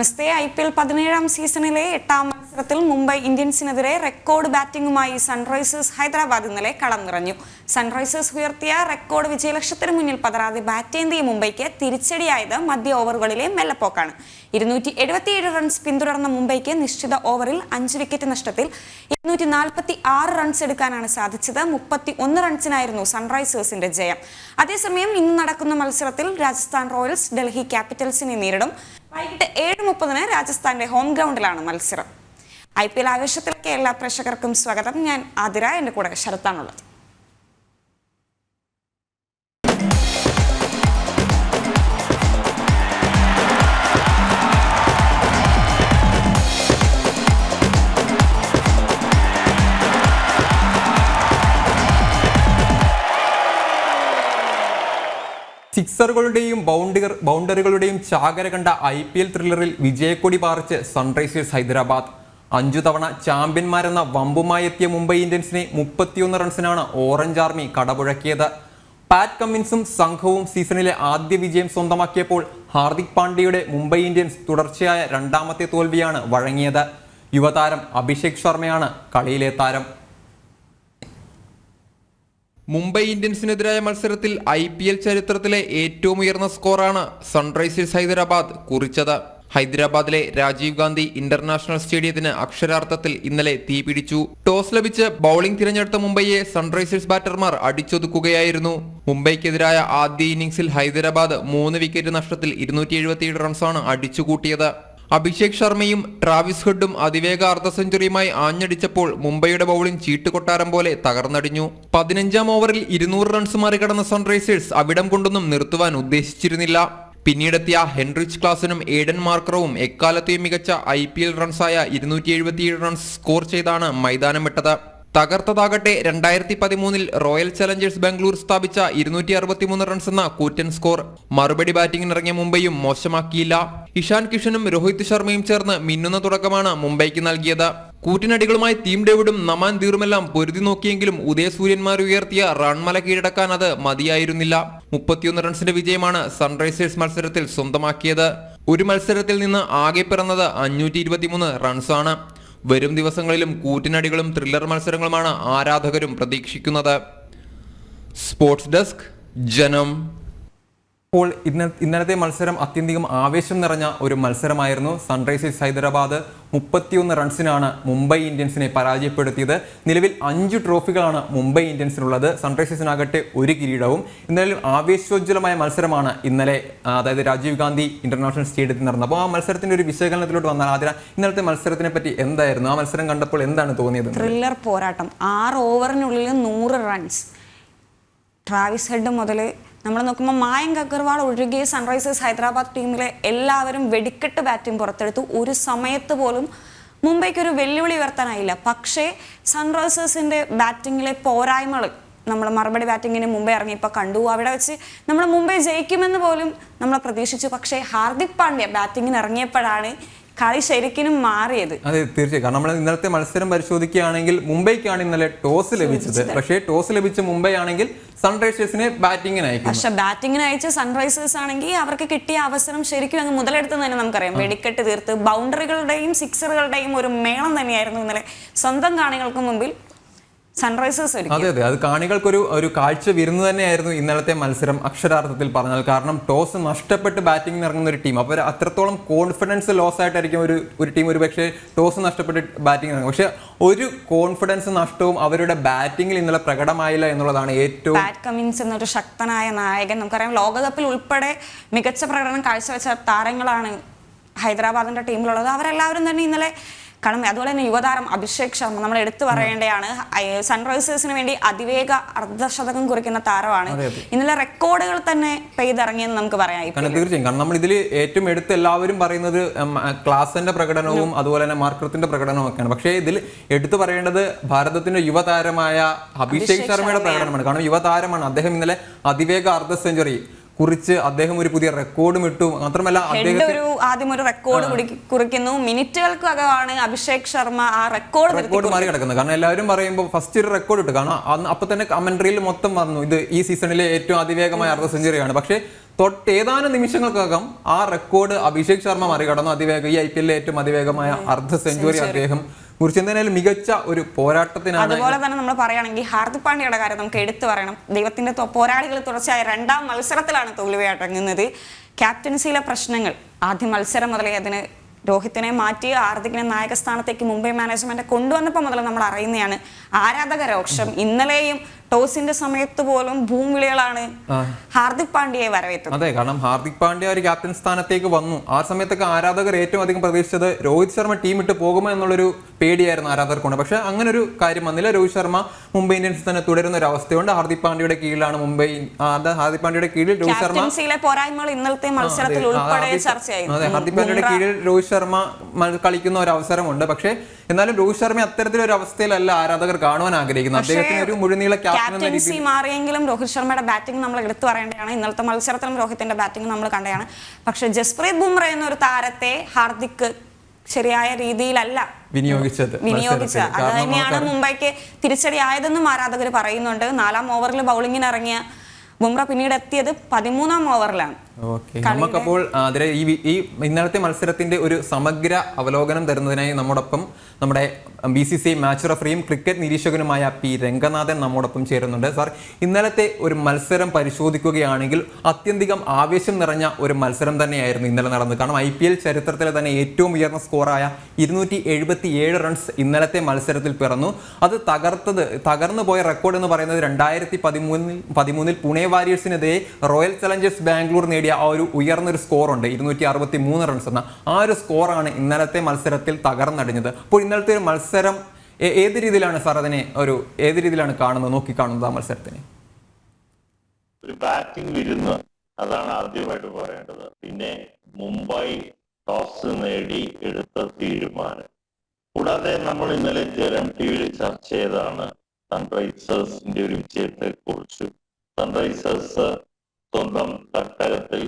Namaste I P L പതിനേഴാം സീസണിലെ എട്ടാം മത്സരത്തിൽ മുംബൈ ഇന്ത്യൻസിനെതിരെ റെക്കോർഡ് ബാറ്റിംഗുമായി സൺറൈസേഴ്സ് ഹൈദരാബാദ് ഇന്നലെ കളം നിറഞ്ഞു സൺറൈസേഴ്സ് ഉയർത്തിയ റെക്കോർഡ് വിജയലക്ഷ്യത്തിന് മുന്നിൽ പതറാതെ ബാറ്റേന്തിയ മുംബൈക്ക് തിരിച്ചടിയായത് മധ്യ ഓവറുകളിലെ മെല്ലപ്പോക്കാണ്. ഇരുന്നൂറ്റി എഴുപത്തിയേഴ് റൺസ് പിന്തുടർന്ന മുംബൈക്ക് നിശ്ചിത ഓവറിൽ അഞ്ച് വിക്കറ്റ് നഷ്ടത്തിൽ ഇരുന്നൂറ്റി നാൽപ്പത്തി ആറ് റൺസ് എടുക്കാനാണ് സാധിച്ചത്. മുപ്പത്തി ഒന്ന് റൺസിനായിരുന്നു സൺറൈസേഴ്സിന്റെ ജയം. അതേസമയം ഇന്ന് നടക്കുന്ന മത്സരത്തിൽ രാജസ്ഥാൻ റോയൽസ് ഡൽഹി ക്യാപിറ്റൽസിനെ നേരിടും. വൈകിട്ട് ഏഴ് മുപ്പതിന് രാജസ്ഥാന്റെ ഹോം ഗ്രൗണ്ടിലാണ് മത്സരം. ഐ പി എൽ ആവേശത്തിലേക്ക് എല്ലാ പ്രേക്ഷകർക്കും സ്വാഗതം. ഞാൻ ആതിര എന്റെ കൂടെ ശരത്താണുള്ളത്. സിക്സറുകളുടെയും ബൗണ്ടർ ബൗണ്ടറികളുടെയും ചാകര കണ്ട ഐ പി എൽ ത്രില്ലറിൽ വിജയക്കൊടി പാറിച്ച് സൺറൈസേഴ്സ് ഹൈദരാബാദ്. അഞ്ചു തവണ ചാമ്പ്യന്മാരെന്ന വമ്പുമായി എത്തിയ മുംബൈ ഇന്ത്യൻസിനെ മുപ്പത്തിയൊന്ന് റൺസിനാണ് ഓറഞ്ച് ആർമി കടപുഴക്കിയത്. പാറ്റ് കമ്മിൻസും സംഘവും സീസണിലെ ആദ്യ വിജയം സ്വന്തമാക്കിയപ്പോൾ ഹാർദിക് പാണ്ഡ്യയുടെ മുംബൈ ഇന്ത്യൻസ് തുടർച്ചയായ രണ്ടാമത്തെ തോൽവിയാണ് വഴങ്ങിയത്. യുവതാരം അഭിഷേക് ശർമ്മയാണ് കളിയിലെ താരം. മുംബൈ ഇന്ത്യൻസിനെതിരായ മത്സരത്തിൽ ഐ പി എൽ ചരിത്രത്തിലെ ഏറ്റവും ഉയർന്ന സ്കോറാണ് സൺറൈസേഴ്സ് ഹൈദരാബാദ് കുറിച്ചത്. ഹൈദരാബാദിലെ രാജീവ് ഗാന്ധി ഇന്റർനാഷണൽ സ്റ്റേഡിയത്തിന് അക്ഷരാർത്ഥത്തിൽ ഇന്നലെ തീപിടിച്ചു ടോസ് ലഭിച്ച് ബൌളിംഗ് തിരഞ്ഞെടുത്ത മുംബൈയെ സൺറൈസേഴ്സ് ബാറ്റർമാർ അടിച്ചൊതുക്കുകയായിരുന്നു. മുംബൈക്കെതിരായ ആദ്യ ഇന്നിംഗ്സിൽ ഹൈദരാബാദ് മൂന്ന് വിക്കറ്റ് നഷ്ടത്തിൽ ഇരുന്നൂറ്റി റൺസാണ് അടിച്ചുകൂട്ടിയത്. അഭിഷേക് ശർമ്മയും ട്രാവിസ് ഹെഡും അതിവേഗ അർദ്ധ സെഞ്ചുറിയുമായി ആഞ്ഞടിച്ചപ്പോൾ മുംബൈയുടെ ബൌളിംഗ് ചീട്ടുകൊട്ടാരം പോലെ തകർന്നടിഞ്ഞു. പതിനഞ്ചാം ഓവറിൽ ഇരുന്നൂറ് റൺസ് മറികടന്ന സൺറൈസേഴ്സ് അവിടം കൊണ്ടൊന്നും നിർത്തുവാൻ ഉദ്ദേശിച്ചിരുന്നില്ല. പിന്നീടെത്തിയ ഹെൻറിച്ച് ക്ലാസിനും ഏഡൻ മാർക്കറവും എക്കാലത്തെയും മികച്ച ഐ പി എൽ റൺസായ ഇരുന്നൂറ്റി എഴുപത്തിയേഴ് റൺസ് സ്കോർ ചെയ്താണ് മൈതാനം വിട്ടത് തകർത്തതാകട്ടെ രണ്ടായിരത്തി പതിമൂന്നിൽ റോയൽ ചലഞ്ചേഴ്സ് ബാംഗ്ലൂർ സ്ഥാപിച്ച ഇരുന്നൂറ്റി അറുപത്തിമൂന്ന് റൺസ് എന്ന കൂറ്റൻ സ്കോർ. മറുപടി ബാറ്റിംഗിനിറങ്ങിയ മുംബൈയും മോശമാക്കിയില്ല. ഇഷാൻ കിഷനും രോഹിത് ശർമ്മയും ചേർന്ന് മിന്നുന്ന തുടക്കമാണ് മുംബൈക്ക് നൽകിയത്. കൂറ്റിനടികളുമായി തീം ഡേവിഡും നമാൻ ദീറുമെല്ലാം പൊരുതി നോക്കിയെങ്കിലും ഉദയസൂര്യന്മാർ ഉയർത്തിയ റൺമല കീഴടക്കാൻ അത് മതിയായിരുന്നില്ല. മുപ്പത്തിയൊന്ന് റൺസിന്റെ വിജയമാണ് സൺറൈസേഴ്സ് മത്സരത്തിൽ സ്വന്തമാക്കിയത്. ഒരു മത്സരത്തിൽ നിന്ന് ആകെ പിറന്നത് അഞ്ഞൂറ്റി റൺസാണ്. വരും ദിവസങ്ങളിലും കൂറ്റിനടികളും ത്രില്ലർ മത്സരങ്ങളുമാണ് ആരാധകരും പ്രതീക്ഷിക്കുന്നത്. സ്പോർട്സ് ഡെസ്ക് ജനം ഇപ്പോൾ ഇന്ന ഇന്നലത്തെ മത്സരം അത്യന്തികം ആവേശം നിറഞ്ഞ ഒരു മത്സരമായിരുന്നു. സൺറൈസേഴ്സ് ഹൈദരാബാദ് മുപ്പത്തിയൊന്ന് റൺസിനാണ് മുംബൈ ഇന്ത്യൻസിനെ പരാജയപ്പെടുത്തിയത്. നിലവിൽ അഞ്ച് ട്രോഫികളാണ് മുംബൈ ഇന്ത്യൻസിനുള്ളത്. സൺറൈസേഴ്സിനാകട്ടെ ഒരു കിരീടവും. ഇന്നലെ ആവേശോജ്വലമായ മത്സരമാണ് ഇന്നലെ അതായത് രാജീവ് ഗാന്ധി ഇന്റർനാഷണൽ സ്റ്റേഡിയത്തിൽ നടന്നത്. അപ്പോൾ ആ മത്സരത്തിന്റെ ഒരു വിശകലനത്തിലോട്ട് വന്നാൽ ആദ്യം ഇന്നലത്തെ മത്സരത്തിനെ പറ്റി എന്തായിരുന്നു? ആ മത്സരം കണ്ടപ്പോൾ എന്താണ് തോന്നിയത്? ത്രില്ലർ പോരാട്ടം. ആറ് ഓവറിനുള്ളിൽ നൂറ് റൺസ് ട്രാവിസ് ഹെഡ് മുതൽ നമ്മൾ നോക്കുമ്പോൾ മായങ്ക് അഗർവാൾ ഒഴികെ സൺറൈസേഴ്സ് ഹൈദരാബാദ് ടീമിലെ എല്ലാവരും വെടിക്കെട്ട് ബാറ്റിംഗ് പുറത്തെടുത്തു. ഒരു സമയത്ത് പോലും മുംബൈക്ക് ഒരു വെല്ലുവിളി ഉയർത്താനായില്ല. പക്ഷേ സൺറൈസേഴ്സിന്റെ ബാറ്റിങ്ങിലെ പോരായ്മകൾ നമ്മൾ മറുപടി ബാറ്റിങ്ങിന് മുംബൈ ഇറങ്ങിയപ്പോൾ കണ്ടു. അവിടെ വെച്ച് നമ്മൾ മുംബൈ ജയിക്കുമെന്ന് പോലും നമ്മൾ പ്രതീക്ഷിച്ചു. പക്ഷേ ഹാർദിക് പാണ്ഡ്യ ബാറ്റിങ്ങിന് ഇറങ്ങിയപ്പോഴാണ് കളി ശരിക്കും മാറിയത്. അതെ തീർച്ചയായും. കാരണം നമ്മൾ ഇന്നലത്തെ മത്സരം പരിശോധിക്കുകയാണെങ്കിൽ മുംബൈക്കാണ് ഇന്നലെ ടോസ് ലഭിച്ചത്. പക്ഷേ ടോസ് ലഭിച്ച മുംബൈ ആണെങ്കിൽ സൺറൈസേഴ്സിനെ ബാറ്റിംഗിന് അയക്കും പക്ഷെ ബാറ്റിംഗിന് അയച്ച സൺറൈസേഴ്സ് ആണെങ്കിൽ അവർക്ക് കിട്ടിയ അവസരം ശരിക്കും അങ്ങ് മുതലെടുത്തെന്ന് തന്നെ നമുക്കറിയാം. വെടിക്കെട്ട് തീർത്ത് ബൗണ്ടറികളുടെയും സിക്സറുകളുടെയും ഒരു മേളം തന്നെയായിരുന്നു ഇന്നലെ. സ്വന്തം കാണികൾക്ക് മുമ്പിൽ സൺറൈസേഴ്സ് ഒരു അതെ അതെ. അത് കാണികൾക്കൊരു ഒരു കാഴ്ച വിരുന്ന് തന്നെയായിരുന്നു ഇന്നലത്തെ മത്സരം അക്ഷരാർത്ഥത്തിൽ പറഞ്ഞാൽ. കാരണം ടോസ് നഷ്ടപ്പെട്ട് ബാറ്റിംഗ് ഇറങ്ങുന്ന ഒരു ടീം അപ്പോൾ അത്രത്തോളം കോൺഫിഡൻസ് ലോസ് ആയിട്ടായിരിക്കും ഒരു ഒരു ടീം ഒരു പക്ഷേ ടോസ് നഷ്ടപ്പെട്ട് ബാറ്റിംഗ് ഇറങ്ങും പക്ഷേ ഒരു കോൺഫിഡൻസ് നഷ്ടവും അവരുടെ ബാറ്റിംഗിൽ ഇന്നലെ പ്രകടമായില്ല എന്നുള്ളതാണ് ഏറ്റവും ബാറ്റ് കമ്മിൻസ് എന്നൊരു ശക്തനായ നായകൻ. നമുക്കറിയാം ലോകകപ്പിൽ ഉൾപ്പെടെ മികച്ച പ്രകടനം കാഴ്ചവെച്ച താരങ്ങളാണ് ഹൈദരാബാദിന്റെ ടീമിലുള്ളത് അവരെല്ലാവരും തന്നെ ഇന്നലെ കാരണം അതുപോലെ തന്നെ യുവതാരം അഭിഷേക് ശർമ്മ നമ്മൾ എടുത്തു പറയേണ്ടതാണ് സൺറൈസേഴ്സിന് വേണ്ടി അതിവേഗ അർദ്ധശതകം കുറിക്കുന്ന താരമാണ്. ഇന്നലെ റെക്കോർഡുകൾ തന്നെ പെയ്തിറങ്ങിയെന്ന് നമുക്ക് പറയാം തീർച്ചയായും. കാരണം നമ്മൾ ഇതിൽ ഏറ്റവും എടുത്ത് എല്ലാവരും പറയുന്നത് ക്ലാസിന്റെ ക്ലാസന്റെ പ്രകടനവും അതുപോലെ തന്നെ മാർക്കത്തിന്റെ പ്രകടനവും ഒക്കെയാണ്. പക്ഷേ ഇതിൽ എടുത്തു പറയേണ്ടത് ഭാരതത്തിന്റെ യുവതാരമായ അഭിഷേക് ശർമ്മയുടെ പ്രകടനമാണ്. കാരണം യുവതാരമാണ്. അദ്ദേഹം ഇന്നലെ അതിവേഗ അർദ്ധ സെഞ്ചുറി കുറിച്ച് അദ്ദേഹം ഒരു പുതിയ റെക്കോർഡും ഇട്ടു. മാത്രമല്ല ഒരു ആദ്യം ഒരു റെക്കോർഡ് കുറിക്കുന്നു. മിനിറ്റുകൾക്കകമാണ് അഭിഷേക് ശർമ്മ ആ റെക്കോർഡ് റെക്കോർഡ് മാറി കിടക്കുന്നത്. കാരണം എല്ലാവരും പറയുമ്പോൾ ഫസ്റ്റ് ഒരു റെക്കോർഡ് ഇട്ടു. കാരണം അന്ന് അപ്പൊ തന്നെ കമന്ററിയിൽ മൊത്തം വന്നു. ഇത് ഈ സീസണിലെ ഏറ്റവും അതിവേഗമായ അർദ്ധ സെഞ്ചുറിയാണ് പക്ഷേ തൊട്ട് ഏതാനും നിമിഷങ്ങൾക്കകം ആ റെക്കോർഡ് അഭിഷേക് ശർമ്മ മറികടന്നു. അതിവേഗം ഈ ഐ പി എല്ലിലെ ഏറ്റവും അതിവേഗമായ അർദ്ധ സെഞ്ചുറി അദ്ദേഹം കുറിച്ചെന്തായാലും മികച്ച ഒരു പോരാട്ടത്തിനാണ് അതുപോലെ തന്നെ നമ്മൾ പറയുകയാണെങ്കിൽ ഹാർദിക് പാണ്ഡ്യയുടെ കാര്യം നമുക്ക് എടുത്തു പറയണം. ദൈവത്തിന്റെ പോരാളികൾ തുടർച്ചയായ രണ്ടാം മത്സരത്തിലാണ് തോൽവിയടങ്ങുന്നത് ക്യാപ്റ്റൻസിയിലെ പ്രശ്നങ്ങൾ. ആദ്യ മത്സരം മുതലേ അതിന് രോഹിത്തിനെ മാറ്റി ഹാർദിക്കിനെ നായക സ്ഥാനത്തേക്ക് മുംബൈ മാനേജ്മെന്റ് കൊണ്ടുവന്നപ്പോൾ മുതൽ നമ്മൾ അറിയുന്നതാണ് ആരാധക രോക്ഷം ഇന്നലെയും ടോസിന്റെ സമയത്ത് പോലും ഭൂമിളികളാണ് ഹാർദിക് പാണ്ഡ്യയെ വരവേറ്റത്. അതെ കാരണം ഹാർദിക് പാണ്ഡ്യ ഒരു ക്യാപ്റ്റൻ സ്ഥാനത്തേക്ക് വന്നു. ആ സമയത്തൊക്കെ ആരാധകർ ഏറ്റവും അധികം പ്രതീക്ഷിച്ചത് രോഹിത് ശർമ്മ ടീം ഇട്ട് പോകുമോ എന്നുള്ളൊരു പേടിയായിരുന്നു ആരാധകർക്കുണ്ട്. പക്ഷെ അങ്ങനെ ഒരു കാര്യം വന്നില്ല. രോഹിത് ശർമ്മ മുംബൈ ഇന്ത്യൻസ് തന്നെ തുടരുന്ന ഒരു അവസ്ഥയുണ്ട്. ഹാർദിക് പാണ്ഡ്യയുടെ കീഴിലാണ് മുംബൈ ഹാർദിക് പാണ്ഡ്യയുടെ കീഴിൽ രോഹിത് ശർമ്മ അതെ, ഹാർദിക്- പാണ്ഡ്യയുടെ കീഴിൽ രോഹിത് ശർമ്മ കളിക്കുന്ന ഒരു അവസരമുണ്ട്. പക്ഷേ എന്നാലും രോഹിത് ശർമ്മ അത്തരത്തിലൊരു അവസ്ഥയിലല്ല ആരാധകർ കാണുവാൻ ആഗ്രഹിക്കുന്നത്. അദ്ദേഹത്തിന് ഒരു മുഴുനീള ക്യാപ്റ്റൻ ക്യാപ്റ്റൻസി മാറിയെങ്കിലും രോഹിത് ശർമ്മയുടെ ബാറ്റിംഗ് നമ്മൾ എടുത്തു പറയേണ്ടതാണ്. ഇന്നലത്തെ മത്സരത്തിലും രോഹിത്തിന്റെ ബാറ്റിംഗ് നമ്മൾ കണ്ടതാണ്. പക്ഷെ ജസ്പ്രീത് ബുംറ എന്നൊരു താരത്തെ ഹാർദിക് ശരിയായ രീതിയിലല്ല. വിനിയോഗിച്ചത്. വിനിയോഗിച്ച മത്സരത്തിൽ. അത് തന്നെയാണ് മുംബൈക്ക് തിരിച്ചടി ആയതെന്നും ആരാധകർ പറയുന്നുണ്ട്. നാലാം ഓവറിൽ ബൗളിങ്ങിന് ഇറങ്ങിയ ബുംറ പിന്നീട് എത്തിയത് പതിമൂന്നാം ഓവറിലാണ്. നമുക്കപ്പോൾ അതിലെ ഈ ഈ ഇന്നലത്തെ മത്സരത്തിന്റെ ഒരു സമഗ്ര അവലോകനം തരുന്നതിനായി നമ്മോടൊപ്പം നമ്മുടെ ബി സി സി മാച്ച് റഫറിയും ക്രിക്കറ്റ് നിരീക്ഷകനുമായ പി രംഗനാഥൻ നമ്മോടൊപ്പം ചേരുന്നുണ്ട്. സാർ ഇന്നലത്തെ ഒരു മത്സരം പരിശോധിക്കുകയാണെങ്കിൽ അത്യന്തികം ആവേശം നിറഞ്ഞ ഒരു മത്സരം തന്നെയായിരുന്നു ഇന്നലെ നടന്നത്. കാരണം ഐ പി എൽ ചരിത്രത്തിലെ തന്നെ ഏറ്റവും ഉയർന്ന സ്കോറായ ഇരുന്നൂറ്റി എഴുപത്തി ഏഴ് റൺസ് ഇന്നലത്തെ മത്സരത്തിൽ പിറന്നു. അത് തകർത്തത് തകർന്നു പോയ റെക്കോർഡ് എന്ന് പറയുന്നത് രണ്ടായിരത്തി പതിമൂന്നിൽ പതിമൂന്നിൽ പുണെ വാരിയേഴ്സിനെതിരെ റോയൽ ചലഞ്ചേഴ്സ് ബാംഗ്ലൂർ നേടിയ ആ ഒരു ഉയർന്നൊരു സ്കോറുണ്ട്. ഇരുന്നൂറ്റി അറുപത്തി മൂന്ന് റൺസ് എന്ന ആ ഒരു സ്കോറാണ് ഇന്നലത്തെ മത്സരത്തിൽ തകർന്നടിഞ്ഞത്. അപ്പോൾ ഇന്നലത്തെ ഒരു മത്സരം ഏത് രീതിയിലാണ് സാർ അതിനെ ഒരു ഏത് രീതിയിലാണ് കാണുന്നത് നോക്കി കാണുന്നത് ആ മത്സരത്തിന്? ഒരു ബാറ്റിംഗ് വിരുന്ന് അതാണ് ആദ്യമായിട്ട് പറയേണ്ടത്. പിന്നെ മുംബൈ ടോസ് നേടി എടുത്ത തീരുമാനം. കൂടാതെ നമ്മൾ ഇന്നലെ ജലം ടി വിയിൽ ചർച്ച ചെയ്തതാണ് സൺറൈസേഴ്സിന്റെ ഒരു വിജയത്തെ കുറിച്ച് സൺറൈസേഴ്സ് സ്വന്തം തട്ടകത്തിൽ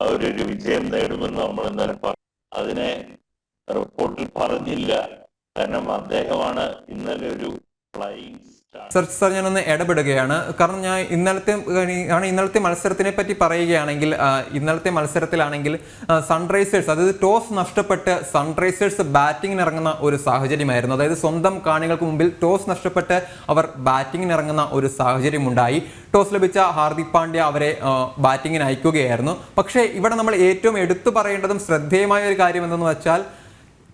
അവരൊരു വിജയം നേടുമെന്ന് നമ്മൾ ഇന്നലെ പറഞ്ഞു അതിനെ റിപ്പോർട്ടിൽ പറഞ്ഞില്ല. കാരണം അദ്ദേഹമാണ് ഇന്നലെ ഒരു സർ സർ ഞാനൊന്ന് ഇടപെടുകയാണ്. കാരണം ഞാൻ ഇന്നലത്തെ ആണ് ഇന്നലത്തെ മത്സരത്തിനെ പറ്റി പറയുകയാണെങ്കിൽ ഇന്നലത്തെ മത്സരത്തിലാണെങ്കിൽ സൺറൈസേഴ്സ് അതായത് ടോസ് നഷ്ടപ്പെട്ട് സൺറൈസേഴ്സ് ബാറ്റിങ്ങിന് ഇറങ്ങുന്ന ഒരു സാഹചര്യമായിരുന്നു. അതായത് സ്വന്തം കാണികൾക്ക് മുമ്പിൽ ടോസ് നഷ്ടപ്പെട്ട് അവർ ബാറ്റിങ്ങിന് ഇറങ്ങുന്ന ഒരു സാഹചര്യം ഉണ്ടായി ടോസ് ലഭിച്ച ഹാർദിക് പാണ്ഡ്യ അവരെ ബാറ്റിങ്ങിന് അയക്കുകയായിരുന്നു പക്ഷേ ഇവിടെ നമ്മൾ ഏറ്റവും എടുത്തു പറയേണ്ടതും ശ്രദ്ധേയമായ ഒരു കാര്യം എന്തെന്ന് വെച്ചാൽ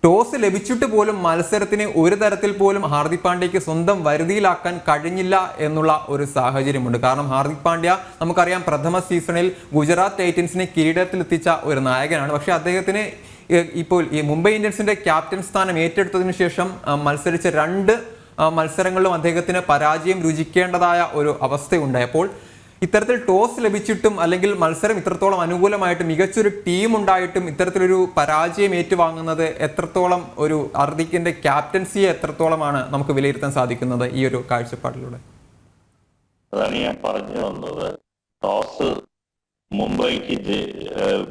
ടോസ് ലഭിച്ചിട്ട് പോലും മത്സരത്തിന് ഒരു തരത്തിൽ പോലും ഹാർദിക് പാണ്ഡ്യയ്ക്ക് സ്വന്തം വരുതിയിലാക്കാൻ കഴിഞ്ഞില്ല എന്നുള്ള ഒരു സാഹചര്യമുണ്ട്. കാരണം ഹാർദിക് പാണ്ഡ്യ നമുക്കറിയാം പ്രഥമ സീസണിൽ ഗുജറാത്ത് ടൈറ്റൻസിനെ കിരീടത്തിലെത്തിച്ച ഒരു നായകനാണ്. പക്ഷേ അദ്ദേഹത്തിന് ഇപ്പോൾ ഈ മുംബൈ ഇന്ത്യൻസിന്റെ ക്യാപ്റ്റൻ സ്ഥാനം ഏറ്റെടുത്തതിനു ശേഷം മത്സരിച്ച രണ്ട് മത്സരങ്ങളിലും അദ്ദേഹത്തിന് പരാജയം രുചിക്കേണ്ടതായ ഒരു അവസ്ഥയുണ്ടായി അപ്പോൾ ഇത്തരത്തിൽ ടോസ് ലഭിച്ചിട്ടും അല്ലെങ്കിൽ മത്സരം ഇത്രത്തോളം അനുകൂലമായിട്ട് മികച്ചൊരു ടീം ഉണ്ടായിട്ടും ഇത്തരത്തിലൊരു പരാജയം ഏറ്റുവാങ്ങുന്നത് എത്രത്തോളം ഒരു ഹർദിക്കിന്റെ ക്യാപ്റ്റൻസിയെ എത്രത്തോളമാണ് നമുക്ക് വിലയിരുത്താൻ സാധിക്കുന്നത് ഈ ഒരു കാഴ്ചപ്പാടിലൂടെ? ഞാൻ പറഞ്ഞു വന്നത്. ടോസ് മുംബൈക്ക്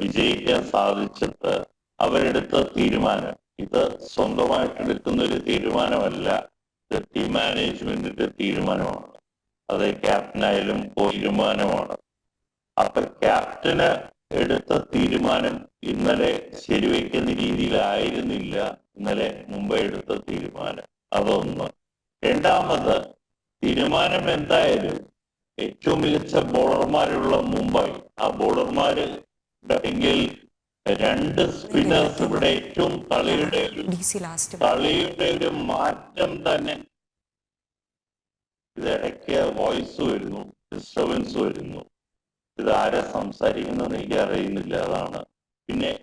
വിജയിക്കാൻ സാധിച്ചിട്ട് അവരെടുത്ത തീരുമാനം. ഇത് സ്വന്തമായിട്ട് എടുക്കുന്ന ഒരു തീരുമാനമല്ല. ഇത് ടീം മാനേജ്മെന്റിന്റെ തീരുമാനമാണ്. അത് ക്യാപ്റ്റനായാലും തീരുമാനമാണ് അപ്പൊ ക്യാപ്റ്റന് എടുത്ത തീരുമാനം ഇന്നലെ ശരിവയ്ക്കുന്ന രീതിയിലായിരുന്നില്ല. ഇന്നലെ മുംബൈ എടുത്ത തീരുമാനം. അതൊന്ന്. രണ്ടാമത് തീരുമാനം എന്തായാലും ഏറ്റവും മികച്ച ബോളർമാരുള്ള മുംബൈ. ആ ബോളർമാര് എങ്കിൽ രണ്ട് സ്പിന്നേഴ്സ് ഇവിടെ ഏറ്റവും കളിയുടെ ഒരു കളിയുടെ ഒരു മാറ്റം തന്നെ ഇതിടയ്ക്ക് വോയിസ് വരുന്നു ഡിസ്റ്റർബൻസ് വരുന്നു. ഇത് ആരാ സംസാരിക്കുന്നതെന്ന് എനിക്ക് അറിയുന്നില്ല അതാണ്. പിന്നെ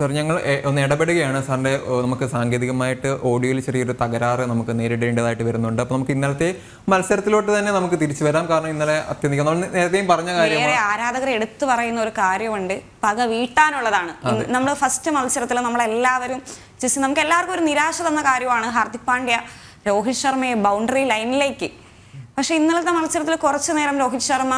സാർ ഞങ്ങൾ ഒന്ന് ഇടപെടുകയാണ്. സാറിന്റെ നമുക്ക് സാങ്കേതികമായിട്ട് ഓഡിയോയിൽ ചെറിയൊരു തകരാറ് നമുക്ക് നേരിടേണ്ടതായിട്ട് വരുന്നുണ്ട്. അപ്പോൾ നമുക്ക് ഇന്നലത്തെ മത്സരത്തിലോട്ട് തന്നെ നമുക്ക് തിരിച്ചു വരാം. കാരണം ഇന്നലെ അത്യന്തികം നമ്മൾ നേരത്തെയും പറഞ്ഞ കാര്യം ആരാധകർ എടുത്തു പറയുന്ന ഒരു കാര്യമുണ്ട്. പക വീട്ടാനുള്ളതാണ്. നമ്മൾ ഫസ്റ്റ് മത്സരത്തിൽ നമ്മളെല്ലാവരും ജസ്റ്റ് നമുക്ക് എല്ലാവർക്കും ഒരു നിരാശ തന്ന കാര്യമാണ് ഹാർദിക് പാണ്ഡ്യ രോഹിത് ശർമ്മയെ ബൗണ്ടറി ലൈനിലേക്ക് പക്ഷെ ഇന്നലത്തെ മത്സരത്തിൽ കുറച്ചു നേരം രോഹിത് ശർമ്മ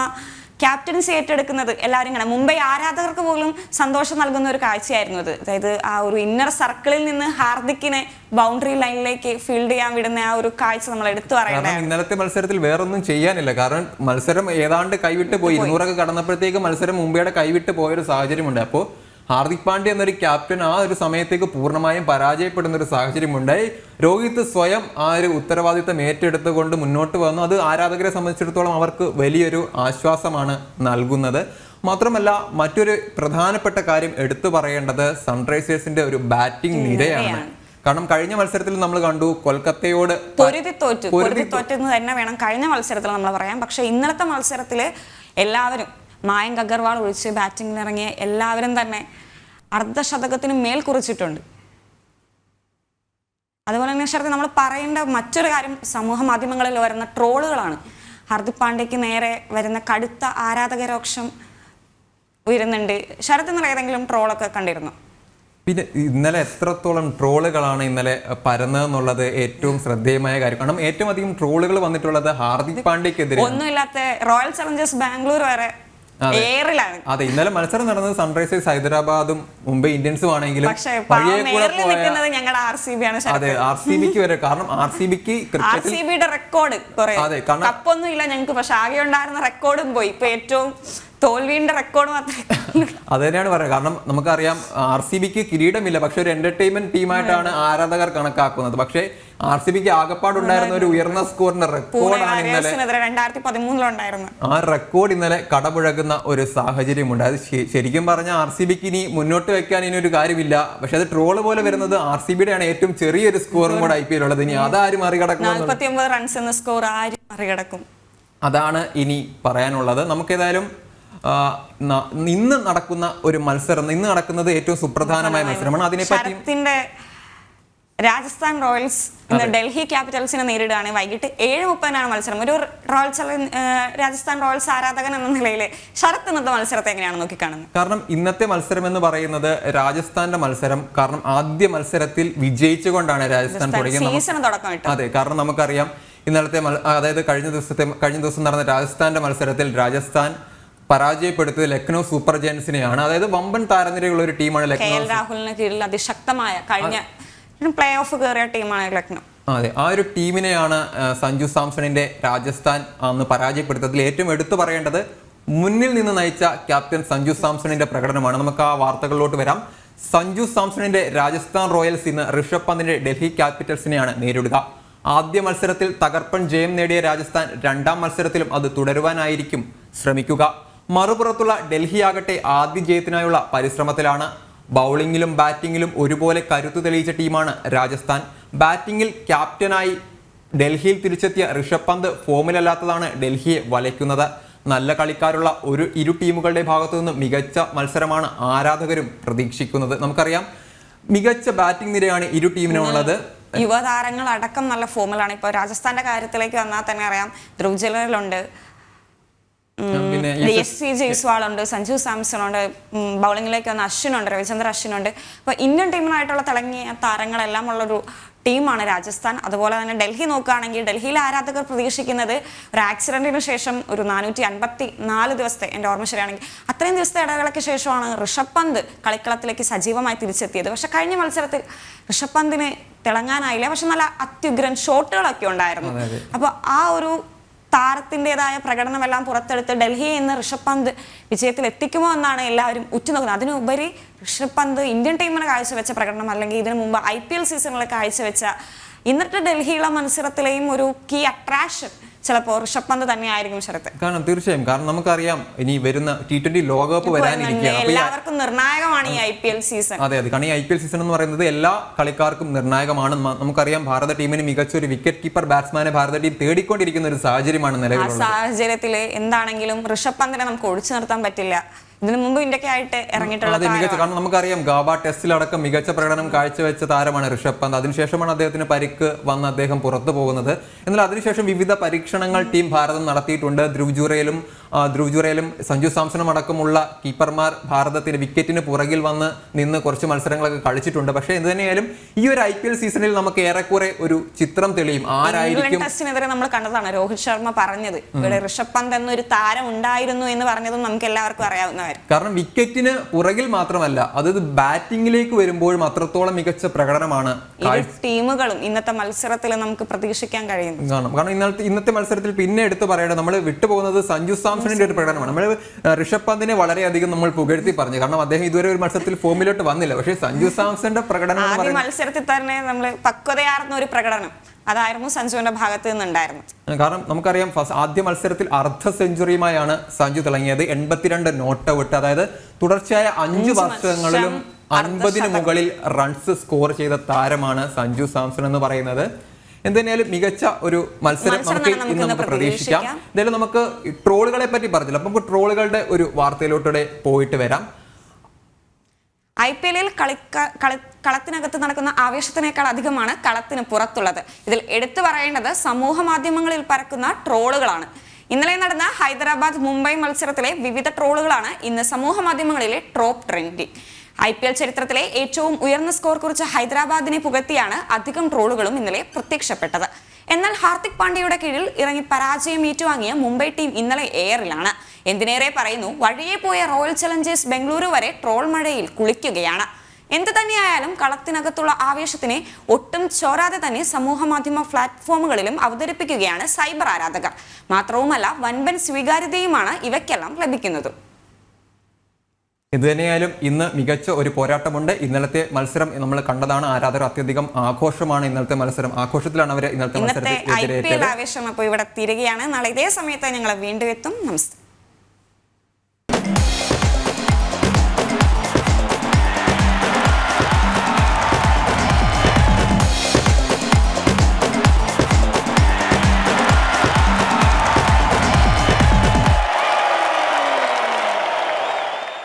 ക്യാപ്റ്റൻസി ഏറ്റെടുക്കുന്നത് എല്ലാവരും കാണാം. മുംബൈ ആരാധകർക്ക് പോലും സന്തോഷം നൽകുന്ന ഒരു കാഴ്ചയായിരുന്നു അത്. അതായത് ആ ഒരു ഇന്നർ സർക്കിളിൽ നിന്ന് ഹാർദിക്കിനെ ബൗണ്ടറി ലൈനിലേക്ക് ഫീൽഡ് ചെയ്യാൻ വിടുന്ന ആ ഒരു കാഴ്ച നമ്മൾ എടുത്തു പറയാം ഇന്നലത്തെ മത്സരത്തിൽ വേറൊന്നും ചെയ്യാനില്ല. കാരണം മത്സരം ഏതാണ്ട് കൈവിട്ട് പോയി. ഇരുന്നൂറൊക്കെ കടന്നപ്പോഴത്തേക്ക് മത്സരം മുംബൈയുടെ കൈവിട്ട് പോയൊരു സാഹചര്യമുണ്ട്. അപ്പോൾ ഹാർദിക് പാണ്ഡ്യ എന്നൊരു ക്യാപ്റ്റൻ ആ ഒരു സമയത്തേക്ക് പൂർണമായും പരാജയപ്പെടുന്ന ഒരു സാഹചര്യമുണ്ടായി. രോഹിത് സ്വയം ആ ഒരു ഉത്തരവാദിത്തം ഏറ്റെടുത്തുകൊണ്ട് മുന്നോട്ട് വന്നു. അത് ആരാധകരെ സംബന്ധിച്ചിടത്തോളം അവർക്ക് വലിയൊരു ആശ്വാസമാണ് നൽകുന്നത്. മാത്രമല്ല മറ്റൊരു പ്രധാനപ്പെട്ട കാര്യം എടുത്തു പറയേണ്ടത് സൺറൈസേഴ്സിന്റെ ഒരു ബാറ്റിംഗ് നിരയാണ്. കാരണം കഴിഞ്ഞ മത്സരത്തിൽ നമ്മൾ കണ്ടു കൊൽക്കത്തയോട് പൊരുതി തോറ്റു. പൊരുതി തോറ്റെന്ന് തന്നെ വേണം കഴിഞ്ഞ മത്സരത്തിൽ നമ്മൾ പറയാം പക്ഷെ ഇന്നലത്തെ മത്സരത്തിൽ എല്ലാവരും മായങ്ക് അഗർവാൾ ഒഴിച്ച് ബാറ്റിംഗിൽ ഇറങ്ങിയ എല്ലാവരും തന്നെ അർദ്ധശതകത്തിന് മേൽ കുറിച്ചിട്ടുണ്ട്. അതുപോലെ തന്നെ ശരത് നമ്മൾ പറയേണ്ട മറ്റൊരു കാര്യം സമൂഹ മാധ്യമങ്ങളിൽ വരുന്ന ട്രോളുകളാണ്. ഹർദിക് പാണ്ഡ്യയ്ക്ക് നേരെ വരുന്ന കടുത്ത ആരാധകരോക്ഷം ഉയരുന്നുണ്ട്. ശരത് നിങ്ങൾ ഏതെങ്കിലും ട്രോളൊക്കെ കണ്ടിരുന്നു? പിന്നെ ഇന്നലെ എത്രത്തോളം ട്രോളുകളാണ് ഇന്നലെ പരന്നതെന്നുള്ളത് ഏറ്റവും ശ്രദ്ധേയമായ കാര്യം. കാരണം ഏറ്റവും അധികം ട്രോളുകൾ വന്നിട്ടുള്ളത് ഹാർദിക് പാണ്ഡ്യക്കെതിരെ ഒന്നുമില്ലാത്ത റോയൽ ചലഞ്ചേഴ്സ് ബാംഗ്ലൂർ വരെ എയറിലാണ് അതെ ഇന്നലെ മത്സരം നടന്നത് സൺറൈസേഴ്സ് ഹൈദരാബാദും മുംബൈ ഇന്ത്യൻസും ആണെങ്കിലും പക്ഷേ കൂടെ നിൽക്കുന്നത് ഞങ്ങളുടെ ആർ സി ബി ആണ് അതെ ആർ സി ബിക്ക് വരെ. കാരണം ആർ സി ബിക്ക് ആർ ക്രിക്കറ്റിൽ സി ബിയുടെ റെക്കോർഡ് കപ്പൊന്നും ഇല്ല ഞങ്ങൾക്ക് പക്ഷെ ആകെ ഉണ്ടായിരുന്ന റെക്കോർഡും പോയി. ഇപ്പൊ ഏറ്റവും തോൽവിന്റെ റെക്കോർഡ് മാത്രമേ അത് തന്നെയാണ് പറയുന്നത് കാരണം നമുക്കറിയാം ആർ സി ബിക്ക് കിരീടമില്ല. പക്ഷെ ഒരു എന്റർടൈൻമെന്റ് ടീമായിട്ടാണ് ആരാധകർ കണക്കാക്കുന്നത്. പക്ഷേ ആർ സി ബിക്ക് ആകപ്പാടുണ്ടായിരുന്ന ഒരു ഉയർന്ന സ്കോറിന്റെ റെക്കോർഡ് റെക്കോർഡാണ് ഇന്നലെ ആ റെക്കോർഡ് ഇന്നലെ കടപുഴകുന്ന ഒരു സാഹചര്യമുണ്ട്. അത് ശരിക്കും പറഞ്ഞ ആർ സി ബിക്ക് ഇനി മുന്നോട്ട് വെക്കാൻ ഇനി ഒരു കാര്യമില്ല. പക്ഷെ അത് ട്രോൾ പോലെ വരുന്നത് ആർ സി ബിയുടെ ആണ് ഏറ്റവും ചെറിയൊരു സ്കോറും കൂടെ ഐ പി എൽ ഉള്ളത് ഇനി അതാരും മറികടക്കും റൺസ് എന്ന സ്കോർ ആരും മറികടക്കും? അതാണ് ഇനി പറയാനുള്ളത്. നമുക്കേതായാലും ഇന്ന് നടക്കുന്ന ഒരു മത്സരം ഇന്ന് നടക്കുന്നത് ഏറ്റവും സുപ്രധാനമായ മത്സരമാണ്. അതിനെപ്പറ്റി രാജസ്ഥാൻ റോയൽസ് ഇന്ന് ഡൽഹി ക്യാപിറ്റൽസിനെ നേരിടുകയാണ്. വൈകിട്ട് ഏഴ് മുപ്പതിനാണ് മത്സരം. ഒരു റോയൽസ് രാജസ്ഥാൻ റോയൽസ് ആരാധകൻ എന്ന നിലയിൽ ശരത്ത് ഇന്നത്തെ മത്സരത്തെ എങ്ങനെയാണ് നോക്കിക്കാണുന്നത്? കാരണം ഇന്നത്തെ മത്സരം എന്ന് പറയുന്നത് രാജസ്ഥാന്റെ മത്സരം. കാരണം ആദ്യ മത്സരത്തിൽ വിജയിച്ചുകൊണ്ടാണ് രാജസ്ഥാൻ തുടങ്ങിയത്. അതെ കാരണം നമുക്കറിയാം ഇന്നലത്തെ അതായത് കഴിഞ്ഞ ദിവസത്തെ കഴിഞ്ഞ ദിവസം നടന്ന രാജസ്ഥാന്റെ മത്സരത്തിൽ രാജസ്ഥാൻ പരാജയപ്പെടുത്തിയത് ലക്നൗ സൂപ്പർ ജയൻസിനെയാണ്. അതായത് വമ്പൻ താരനിരയുള്ള ഒരു ടീമാണ് ലക്നൗ രാഹുലിന് കീഴിൽ അതിശക്തമായ കഴിഞ്ഞ പ്ലേ ഓഫ് കയറിയ ടീമാണ് ലക്നൗ. അതെ ആ ഒരു ടീമിനെയാണ് സഞ്ജു സാംസണിന്റെ രാജസ്ഥാൻ അന്ന് പരാജയപ്പെടുത്തതിൽ ഏറ്റവും എടുത്തു പറയേണ്ടത് മുന്നിൽ നിന്ന് നയിച്ച ക്യാപ്റ്റൻ സഞ്ജു സാംസണിന്റെ പ്രകടനമാണ്. നമുക്ക് ആ വാർത്തകളിലോട്ട് വരാം. സഞ്ജു സാംസണിന്റെ രാജസ്ഥാൻ റോയൽസ് ഇന്ന് ഋഷഭ് പന്തിന്റെ ഡൽഹി ക്യാപിറ്റൽസിനെയാണ് നേരിടുക. ആദ്യ മത്സരത്തിൽ തകർപ്പൻ ജയം നേടിയ രാജസ്ഥാൻ രണ്ടാം മത്സരത്തിലും അത് തുടരുവാനായിരിക്കും ശ്രമിക്കുക. മറുപുറത്തുള്ള ഡൽഹി ആകട്ടെ ആദ്യ ജയത്തിനായുള്ള പരിശ്രമത്തിലാണ്. ബൗളിംഗിലും ബാറ്റിംഗിലും ഒരുപോലെ കരുത്തു തെളിയിച്ച ടീമാണ് രാജസ്ഥാൻ. ബാറ്റിംഗിൽ ക്യാപ്റ്റനായി ഡൽഹിയിൽ തിരിച്ചെത്തിയ ഋഷഭ് പന്ത് ഫോമിലല്ലാത്തതാണ് ഡൽഹിയെ വലയ്ക്കുന്നത്. നല്ല കളിക്കാരുള്ള ഒരു ഇരു ടീമുകളുടെ ഭാഗത്തു നിന്നും മികച്ച മത്സരമാണ് ആരാധകരും പ്രതീക്ഷിക്കുന്നത്. നമുക്കറിയാം മികച്ച ബാറ്റിംഗ് നിരയാണ് ഇരു ടീമിനുള്ളത്. യുവതാരങ്ങൾ അടക്കം നല്ല ഫോമിലാണ്. ഇപ്പോൾ രാജസ്ഥാന്റെ കാര്യത്തിലേക്ക് വന്നാൽ തന്നെ അറിയാം ധ്രുവ് ജലറിലുണ്ട് എസ് സി ജയ്സ്വാൾ ഉണ്ട് സഞ്ജു സാംസൺ ഉണ്ട് ബൗളിംഗിലേക്ക് ബൗളിങ്ങിലേക്ക് വന്ന അശ്വിനുണ്ട് രവിചന്ദ്ര അശ്വിനുണ്ട്. അപ്പോൾ ഇന്ത്യൻ ടീമിനായിട്ടുള്ള തിളങ്ങിയ താരങ്ങളെല്ലാം ഉള്ളൊരു ടീമാണ് രാജസ്ഥാൻ. അതുപോലെ തന്നെ ഡൽഹി നോക്കുകയാണെങ്കിൽ ഡൽഹിയിലെ ആരാധകർ പ്രതീക്ഷിക്കുന്നത് ഒരു ആക്സിഡന്റിന് ശേഷം ഒരു നാനൂറ്റി അൻപത്തി നാല് ദിവസത്തെ എന്റെ ഓർമ്മ ശരിയാണെങ്കിൽ. അത്രയും ദിവസത്തെ ഇടവേളയ്ക്ക് ശേഷമാണ് ഋഷഭ് പന്ത് കളിക്കളത്തിലേക്ക് സജീവമായി തിരിച്ചെത്തിയത്. പക്ഷെ കഴിഞ്ഞ മത്സരത്തിൽ ഋഷഭ് പന്തിന് തിളങ്ങാനായില്ല. പക്ഷെ നല്ല അത്യുഗ്രൻ ഷോട്ടുകളൊക്കെ ഉണ്ടായിരുന്നു. അപ്പോൾ ആ ഒരു താരത്തിന്റെതായ പ്രകടനമെല്ലാം പുറത്തെടുത്ത് ഡൽഹിയെ ഇന്ന് ഋഷഭ് പന്ത് വിജയത്തിൽ എത്തിക്കുമോ എന്നാണ് എല്ലാവരും ഉറ്റുനോക്കുന്നത്. അതിനുപരി ഋഷഭ് പന്ത് ഇന്ത്യൻ ടീമിന് കാഴ്ചവെച്ച പ്രകടനം അല്ലെങ്കിൽ ഇതിനു മുമ്പ് ഐ പി എൽ സീസണിൽ കാഴ്ചവെച്ച ഇന്നത്തെ ഡൽഹിയിലെ മത്സരത്തിലെയും ഒരു കീ അട്രാക്ഷൻ ചിലപ്പോൾ ഋഷഭ് പന്ത് തന്നെയായിരിക്കും ശരത് കാരണം തീർച്ചയായും. കാരണം നമുക്കറിയാം ഇനി വരുന്ന ടി ട്വന്റി ലോകകപ്പ് വരാനിരിക്കുകയാണ്. അപ്പൊ എല്ലാവർക്കും നിർണായകമാണ് ഈ ഐ പി എൽ സീസൺ അതെ അതെ. കാരണം ഈ ഐ പി എൽ സീസൺ എന്ന് പറയുന്നത് എല്ലാ കളിക്കാർക്കും നിർണായകമാണ്. നമുക്കറിയാം ഭാരത ടീമിന് മികച്ച ഒരു വിക്കറ്റ് കീപ്പർ ബാറ്റ്സ്മാനെ ഭാരത ടീം തേടിക്കൊണ്ടിരിക്കുന്ന ഒരു സാഹചര്യമാണ് നിലവിൽ സാഹചര്യത്തിൽ എന്താണെങ്കിലും ഋഷഭ് പന്തിനെ നമുക്ക് ഒഴിച്ചു നിർത്താൻ പറ്റില്ല. ഇതിനു മുമ്പ് ഇന്ത്യക്കായിട്ട് ഇറങ്ങിയിട്ടുള്ള അതെ മികച്ച കാരണം നമുക്കറിയാം ഗാബ ടെസ്റ്റിലടക്കം മികച്ച പ്രകടനം കാഴ്ചവെച്ച താരമാണ് ഋഷഭ് പന്ത്. അതിനുശേഷമാണ് അദ്ദേഹത്തിന് പരിക്ക് വന്ന് അദ്ദേഹം പുറത്തു പോകുന്നത്. എന്നാൽ അതിനുശേഷം വിവിധ പരീക്ഷണങ്ങൾ ടീം ഭാരതം നടത്തിയിട്ടുണ്ട്. ധ്രുവ് ജുറയിലും ധ്രുവ് ജുറേലും സഞ്ജു സാംസണും അടക്കമുള്ള കീപ്പർമാർ ഭാരതത്തിന് വിക്കറ്റിന് പുറകിൽ വന്ന് നിന്ന് കുറച്ച് മത്സരങ്ങളൊക്കെ കളിച്ചിട്ടുണ്ട്. പക്ഷേ എന്ത് തന്നെയായാലും ഈ ഒരു ഐ പി എൽ സീസണിൽ നമുക്ക് ഏറെക്കുറെ ഒരു ചിത്രം തെളിയും. ആരായിരിക്കും ടെസ്റ്റിനെതിരെ നമ്മൾ കണ്ടതാണ്. രോഹിത് ശർമ്മ പറഞ്ഞത്. ഇവിടെ ഋഷഭ് പന്ത് എന്നൊരു താരം ഉണ്ടായിരുന്നു എന്ന് പറഞ്ഞതും നമുക്ക് എല്ലാവർക്കും അറിയാവുന്ന കാരണം വിക്കറ്റിന് പുറകിൽ മാത്രമല്ല അതായത് ബാറ്റിംഗിലേക്ക് വരുമ്പോഴും അത്രത്തോളം മികച്ച പ്രകടനമാണ് ടീമുകളും ഇന്നത്തെ മത്സരത്തിൽ നമുക്ക് പ്രതീക്ഷിക്കാൻ കഴിയും കാരണം ഇന്നത്തെ ഇന്നത്തെ മത്സരത്തിൽ പിന്നെ എടുത്തു പറയേണ്ടത് നമ്മൾ വിട്ടുപോകുന്നത് സഞ്ജു സാംസണിന്റെ ഒരു പ്രകടനമാണ്. നമ്മൾ ഋഷഭ് പന്തിനെ വളരെയധികം നമ്മൾ പുകഴ്ത്തി പറഞ്ഞു. കാരണം അദ്ദേഹം ഇതുവരെ ഒരു മത്സരത്തിൽ ഫോമിലോട്ട് വന്നില്ല. പക്ഷേ സഞ്ജു സാംസന്റെ പ്രകടനം മത്സരത്തിൽ തന്നെ നമ്മൾ പക്വതയാർന്ന ഒരു പ്രകടനം. അതായിരുന്നു സഞ്ജുവിന്റെ ഭാഗത്ത് നിന്നുണ്ടായിരുന്നു കാരണം നമുക്കറിയാം ഫസ്റ്റ് ആദ്യ മത്സരത്തിൽ അർദ്ധ സെഞ്ചുറിയുമായാണ് സഞ്ജു തിളങ്ങിയത്. എൺപത്തിരണ്ട് നോട്ട് ഔട്ട്. അതായത് തുടർച്ചയായ അഞ്ച് വർഷങ്ങളിലും അൻപതിന് മുകളിൽ റൺസ് സ്കോർ ചെയ്ത താരമാണ് സഞ്ജു സാംസൺ എന്ന് പറയുന്നത്. എന്തിനായാലും മികച്ച ഒരു മത്സരം നമുക്ക് ഇന്ന് നമുക്ക് പ്രതീക്ഷിക്കാം. പ്രതീക്ഷിക്കാം. എന്തായാലും നമുക്ക് ട്രോളുകളെ പറ്റി പറഞ്ഞില്ല. അപ്പൊ നമുക്ക് ട്രോളുകളുടെ ഒരു വാർത്തയിലോട്ടൂടെ പോയിട്ട് വരാം. ഐ പി എല്ലിൽ കളത്തിനകത്ത് നടക്കുന്ന ആവേശത്തിനേക്കാൾ അധികമാണ് കളത്തിന് പുറത്തുള്ളത്. ഇതിൽ എടുത്തു പറയേണ്ടത് സമൂഹ മാധ്യമങ്ങളിൽ പരക്കുന്ന ട്രോളുകളാണ്. ഇന്നലെ നടന്ന ഹൈദരാബാദ് മുംബൈ മത്സരത്തിലെ വിവിധ ട്രോളുകളാണ് ഇന്ന് സമൂഹ മാധ്യമങ്ങളിലെ top trending I P L ചരിത്രത്തിലെ ഏറ്റവും ഉയർന്ന സ്കോർ കുറിച്ച ഹൈദരാബാദിനെ പുകഴ്ത്തിയാണ് അധികം ട്രോളുകളും ഇന്നലെ പ്രത്യക്ഷപ്പെട്ടത്. എന്നാൽ ഹാർദിക് പാണ്ഡ്യയുടെ കീഴിൽ ഇറങ്ങി പരാജയം ഏറ്റുവാങ്ങിയ മുംബൈ ടീം ഇന്നലെ എയറിലാണ്. എന്തിനേറെ പറയുന്നു വഴിയെ പോയ റോയൽ ചലഞ്ചേഴ്സ് ബംഗളൂരു വരെ ട്രോൾ മഴയിൽ കുളിക്കുകയാണ്. എന്തു തന്നെയായാലും കളത്തിനകത്തുള്ള ആവേശത്തിനെ ഒട്ടും ചോരാതെ തന്നെ സമൂഹ മാധ്യമ പ്ലാറ്റ്ഫോമുകളിലും അവതരിപ്പിക്കുകയാണ് സൈബർ ആരാധകർ. മാത്രവുമല്ല വൻപൻ സ്വീകാര്യതയുമാണ് ഇവയ്ക്കെല്ലാം ലഭിക്കുന്നത്. ഇത് തന്നെയായാലും ഇന്ന് മികച്ച ഒരു പോരാട്ടമുണ്ട്. ഇന്നലത്തെ മത്സരം നമ്മൾ കണ്ടതാണ്. ആരാധകർ അത്യധികം ആഘോഷമാണ് ഇന്നലത്തെ മത്സരം. ആഘോഷത്തിലാണ് അവർ ഇന്നലത്തെ പി ആവേശം അപ്പോൾ ഇവിടെ തിരികെയാണ്. നാളെ ഇതേ സമയത്ത് ഞങ്ങൾ വീണ്ടും എത്തും. നമസ്തേ.